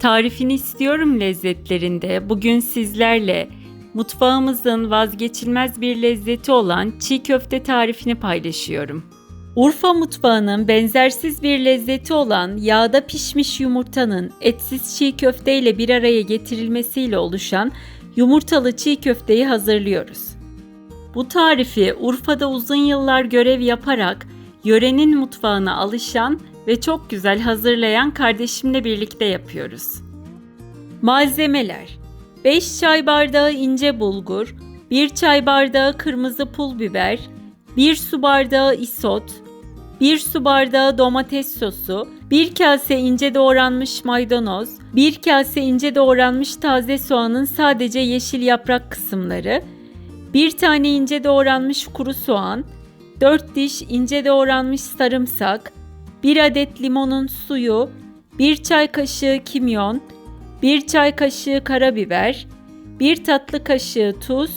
Tarifini istiyorum lezzetlerinde bugün sizlerle mutfağımızın vazgeçilmez bir lezzeti olan çiğ köfte tarifini paylaşıyorum. Urfa mutfağının benzersiz bir lezzeti olan yağda pişmiş yumurtanın etsiz çiğ köfte ile bir araya getirilmesiyle oluşan yumurtalı çiğ köfteyi hazırlıyoruz. Bu tarifi Urfa'da uzun yıllar görev yaparak yörenin mutfağına alışan ve çok güzel hazırlayan kardeşimle birlikte yapıyoruz. Malzemeler 5 çay bardağı ince bulgur, 1 çay bardağı kırmızı pul biber, 1 su bardağı isot, 1 su bardağı domates sosu, 1 kase ince doğranmış maydanoz, 1 kase ince doğranmış taze soğanın sadece yeşil yaprak kısımları, 1 tane ince doğranmış kuru soğan, 4 diş ince doğranmış sarımsak, 1 adet limonun suyu, 1 çay kaşığı kimyon, 1 çay kaşığı karabiber, 1 tatlı kaşığı tuz,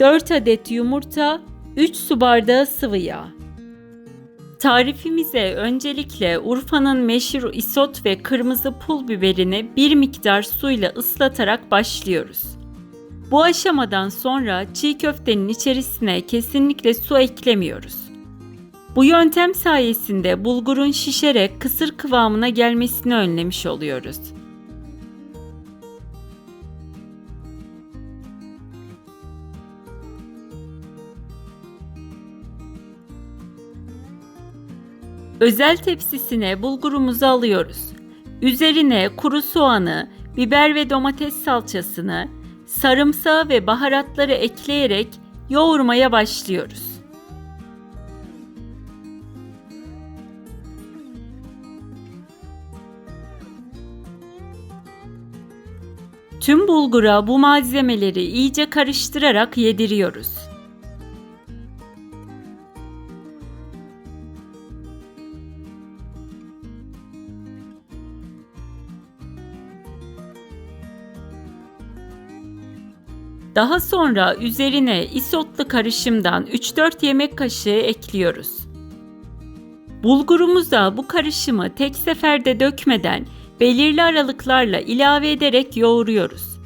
4 adet yumurta, 3 su bardağı sıvı yağ. Tarifimize öncelikle Urfa'nın meşhur isot ve kırmızı pul biberini bir miktar suyla ıslatarak başlıyoruz. Bu aşamadan sonra çiğ köftenin içerisine kesinlikle su eklemiyoruz. Bu yöntem sayesinde bulgurun şişerek kısır kıvamına gelmesini önlemiş oluyoruz. Özel tepsisine bulgurumuzu alıyoruz. Üzerine kuru soğanı, biber ve domates salçasını, sarımsağı ve baharatları ekleyerek yoğurmaya başlıyoruz. Tüm bulgura bu malzemeleri iyice karıştırarak yediriyoruz. Daha sonra üzerine isotlu karışımdan 3-4 yemek kaşığı ekliyoruz. Bulgurumuza bu karışımı tek seferde dökmeden belirli aralıklarla ilave ederek yoğuruyoruz.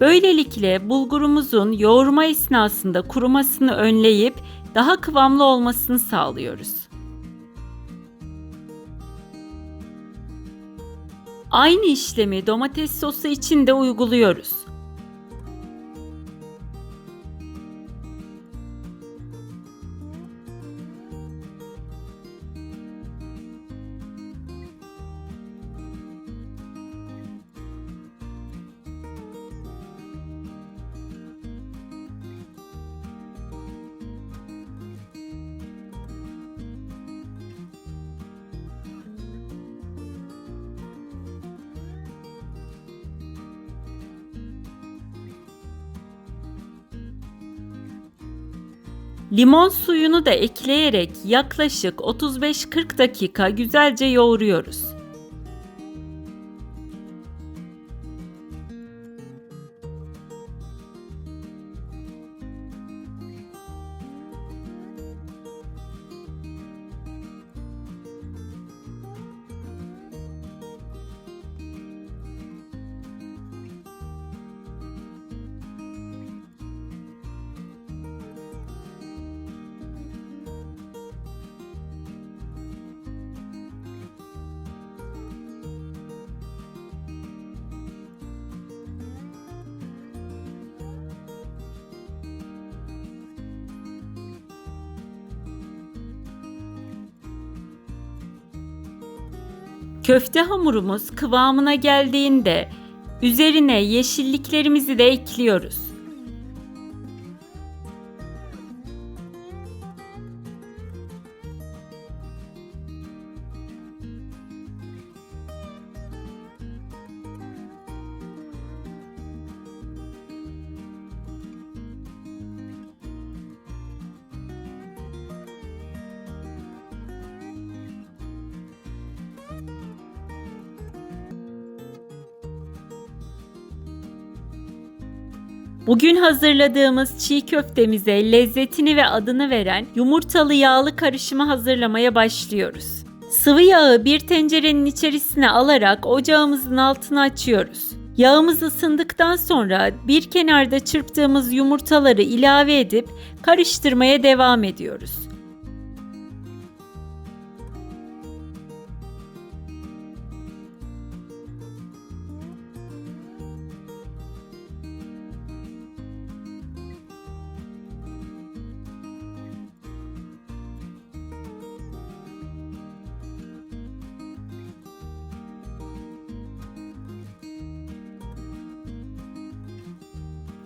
Böylelikle bulgurumuzun yoğurma esnasında kurumasını önleyip daha kıvamlı olmasını sağlıyoruz. Aynı işlemi domates sosu için de uyguluyoruz. Limon suyunu da ekleyerek yaklaşık 35-40 dakika güzelce yoğuruyoruz. Köfte hamurumuz kıvamına geldiğinde üzerine yeşilliklerimizi de ekliyoruz. Bugün hazırladığımız çiğ köftemize lezzetini ve adını veren yumurtalı yağlı karışımı hazırlamaya başlıyoruz. Sıvı yağı bir tencerenin içerisine alarak ocağımızın altını açıyoruz. Yağımız ısındıktan sonra bir kenarda çırptığımız yumurtaları ilave edip karıştırmaya devam ediyoruz.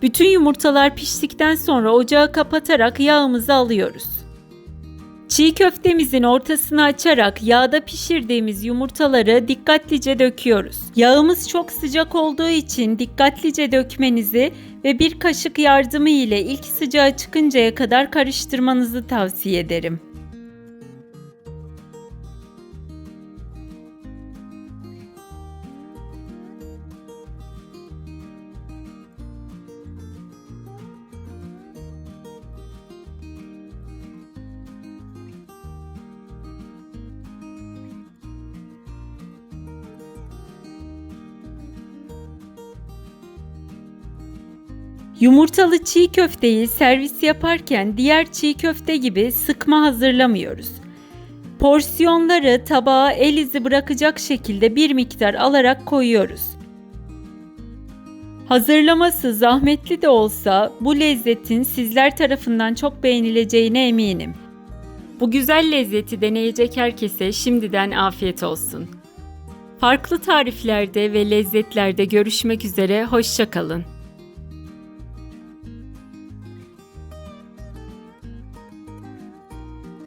Bütün yumurtalar piştikten sonra ocağı kapatarak yağımızı alıyoruz. Çiğ köftemizin ortasını açarak yağda pişirdiğimiz yumurtaları dikkatlice döküyoruz. Yağımız çok sıcak olduğu için dikkatlice dökmenizi ve bir kaşık yardımı ile ilk sıcağı çıkıncaya kadar karıştırmanızı tavsiye ederim. Yumurtalı çiğ köfteyi servis yaparken diğer çiğ köfte gibi sıkma hazırlamıyoruz. Porsiyonları tabağa el izi bırakacak şekilde bir miktar alarak koyuyoruz. Hazırlaması zahmetli de olsa bu lezzetin sizler tarafından çok beğenileceğine eminim. Bu güzel lezzeti deneyecek herkese şimdiden afiyet olsun. Farklı tariflerde ve lezzetlerde görüşmek üzere, hoşçakalın.